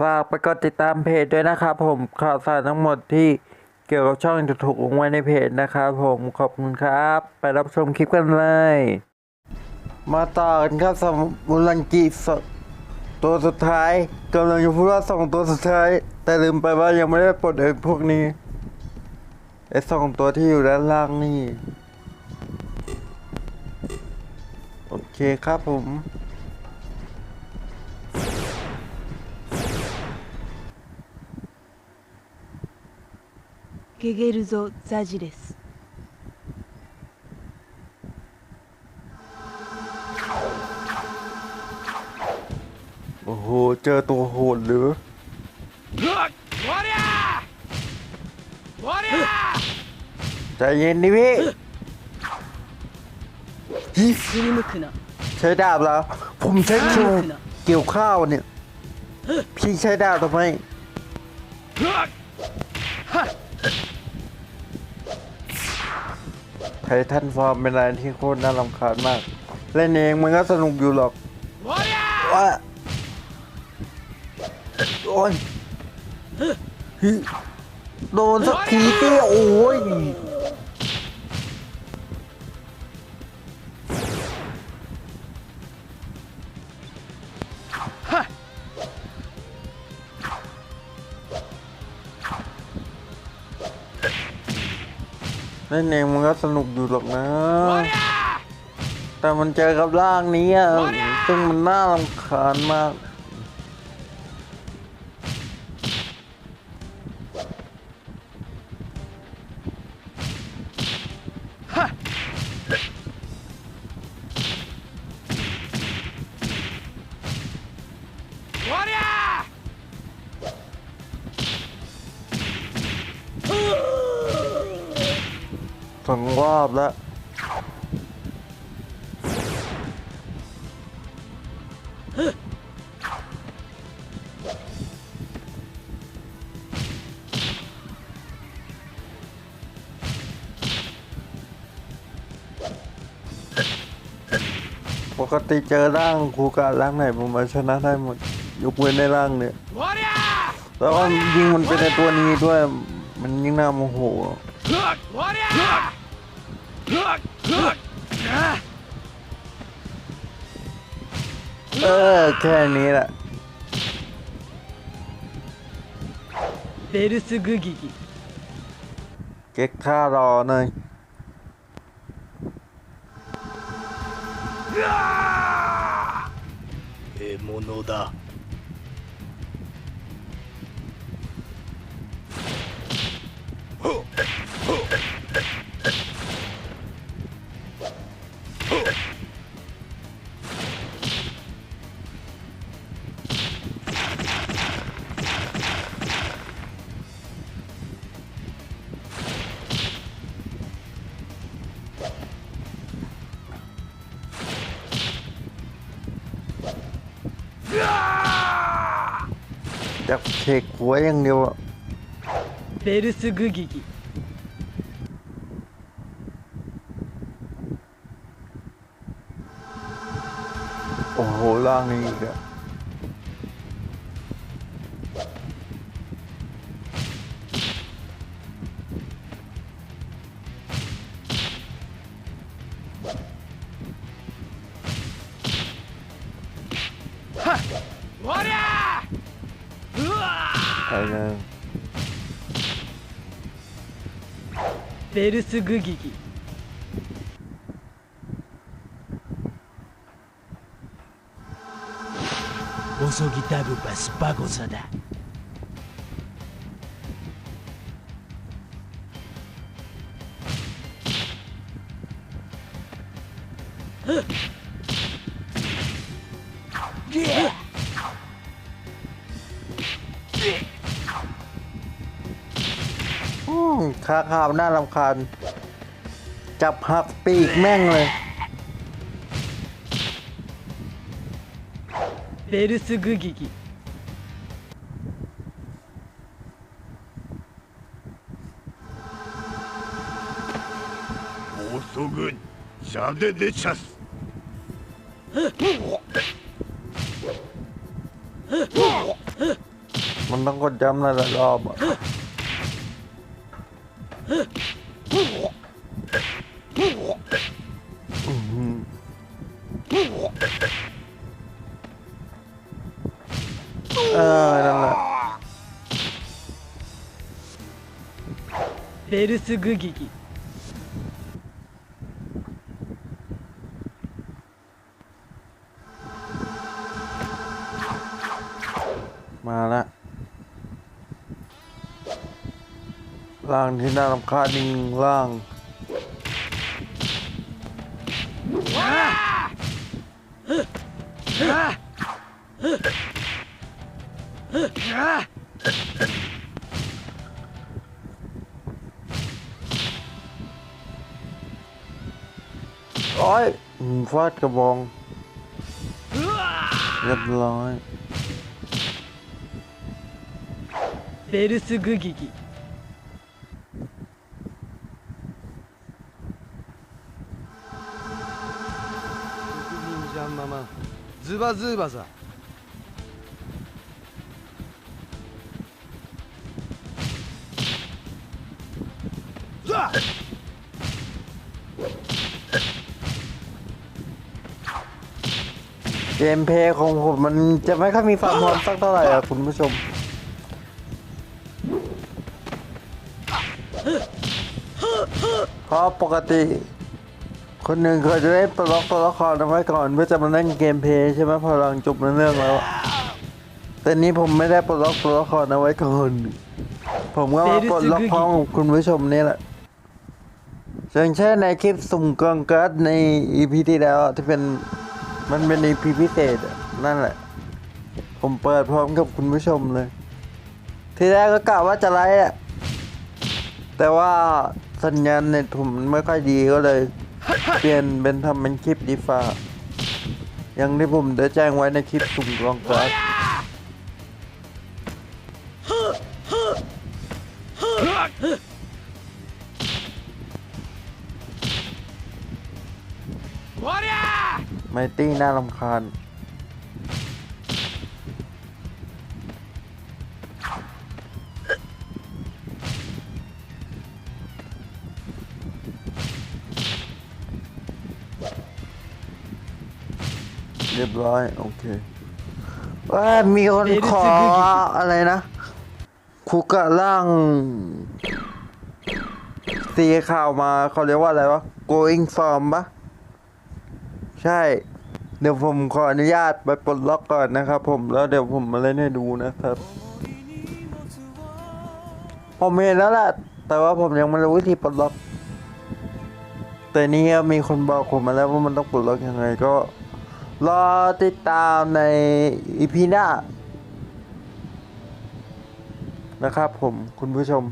ฝากไปกดติดตามเพจด้วยนะครับผมข่าวสารทั้งหมดที่เกี่ยวกับช่องจะถูกลงไว้ในเพจนะครับผมขอบคุณครับ ไปรับชมคลิปกันเลย มาต่อกันครับสมุรังกีสตัวสุดท้ายกำลังจะพูดว่าสองตัวสุดท้าย แต่ลืมไปว่ายังไม่ได้ปลดเอกพวกนี้ไอ้สองตัวที่อยู่ด้านล่างนี่ โอเคครับผม ゲゲルゾ・ザジです。 โอ้โห เจอตัวโหดหรือ ใจเย็นดิพี่ฮิ 振り向くな。 ใช้ดาบแล้ว ผมใช้คิวเกี่ยวข้าวเนี่ย พี่ใช้ดาบทำไม ททันฟอร์มเป็นอะไรที่โคตรน่ารำคาญมาก เล่นเองมันก็สนุกอยู่หรอกว่าโดนโดนสักทีเตี้ยโอ้ย เล่นเองมันก็สนุกอยู่หรอกนะ แต่มันเจอกับร่างนี้อะซึ่งมันน่ารำคาญมาก สองรอบแล้วปกติเจอร่างครูการร่างไหนผมมาชนะได้หมดยกเว้นในร่างเนี่ยแล้วก็ยิงมันเป็นในตัวนี้ด้วย มันยิ่งน่าโมโห เออ แค่นี้แหละ ベルスグギギ。 เก๊กท่ารอหน่อย 獲物だ จะเทกหัวอย่างเดียวอะ ベルスグギギ。 โอ้โหร่างนี้อีกอะ ベルスグギギ。遅ぎダブバスバゴサだอื มขาขาวน่ารำคาญ จับหักปีกแม่งเลย ベルスグギギ。 遅ぐシャデデチャス มันต้องกดย้ำหลายๆรอบอะ あルスグギギ。まあな。 ร่างที่น่ารำคาญนิ่งร่าง โอ้ยอืมฟาดกระบองเรียบร้อย ベルスグギギ ズバズーバさเกมเพลย์ของผมมันจะไม่ค่อยมีความพร้อมสักเท่าไหร่อ่ะคุณผู้ชม เพราะปกติ คนหนึ่งเคยจะได้ปลดล็อกตัวละครเอาไว้ก่อนเพื่อจะมาเล่นเกมเพลย์ใช่ไหมพอหลังจบเรื่องแล้วแต่นี้ผมไม่ได้ปลดล็อกตัวละครเอาไว้ก่อนผมก็มาปลดล็อกพร้อมกับคุณผู้ชมนี่แหละอย่างเช่นในคลิปสุ่มกองการ์ดในอีพีที่แล้วอะที่เป็นมันเป็น EP พิเศษนั่นแหละ ผมเปิดพร้อมกับคุณผู้ชมเลย ทีแรกก็กะว่าจะไลฟ์แต่ว่าสัญญาณเน็ตผมมันไม่ค่อยดีก็เลย เปลี่ยนเป็นทำเป็นคลิปดีฟ้าอย่างที่ผมได้แจ้งไว้ในคลิปสุ่มกลองการ์ดไมตี้น่ารำคาญ รียบร้อย โอเคว่ามีคนขออะไรนะ คุกะล่างสีข่าวมาเขาเรียกว่าอะไรวะ going from ปะใช่ เดี๋ยวผมขออนุญาตไปปลดล็อกก่อนนะครับผมแล้วเดี๋ยวผมมาเล่นให้ดูนะครับ ผมเห็นแล้วแหละแต่ว่าผมยังไม่รู้วิธีปลดล็อก แต่นี่มีคนบอกผมมาแล้วว่ามันต้องปลดล็อกยังไงก็ รอติดตามในอีพีหน้า นะครับผมคุณผู้ชม